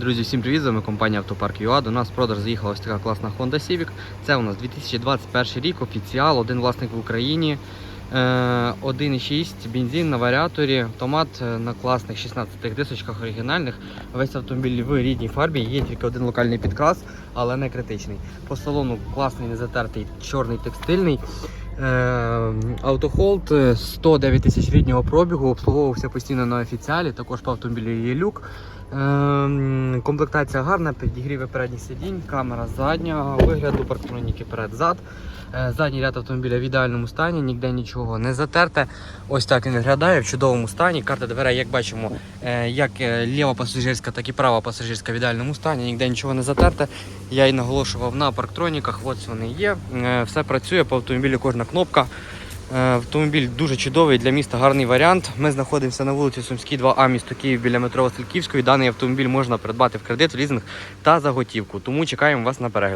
Друзі, всім привіт! З вами компанія Автопарк ЮА. До нас продаж заїхала ось така класна Honda Civic. Це у нас 2021 рік, офіціал, один власник в Україні. Е, 1,6 бензин на варіаторі, автомат е, на класних 16 дисочках оригінальних. Весь автомобіль в рідній фарбі. Є тільки один локальний підкрас, але не критичний. По салону класний, незатертий, чорний текстильний. Е, Автохолд е, 109 тисяч ріднього пробігу, обслуговувався постійно на офіціалі. Також по автомобілі є люк. Ем, Комплектація гарна, підігріви передніх сидінь, камера заднього вигляду, парктроніки перед-зад. Е, Задній ряд автомобіля в ідеальному стані, ніде нічого не затерте. Ось так він виглядає в чудовому стані. Карта дверей, як бачимо, е, як е, ліва пасажирська, так і права пасажирська в ідеальному стані, ніде нічого не затерте. Я і наголошував на парктроніках, ось вони є. Е, Все працює по автомобілю, кожна кнопка. Е, Автомобіль дуже чудовий для міста, гарний варіант. Ми знаходимося на вулиці Сумській, 2А, місто Київ біля метро Васильківської. Даний автомобіль можна придбати в кредит, в лізинг та за готівку. Тому чекаємо вас на перегляд.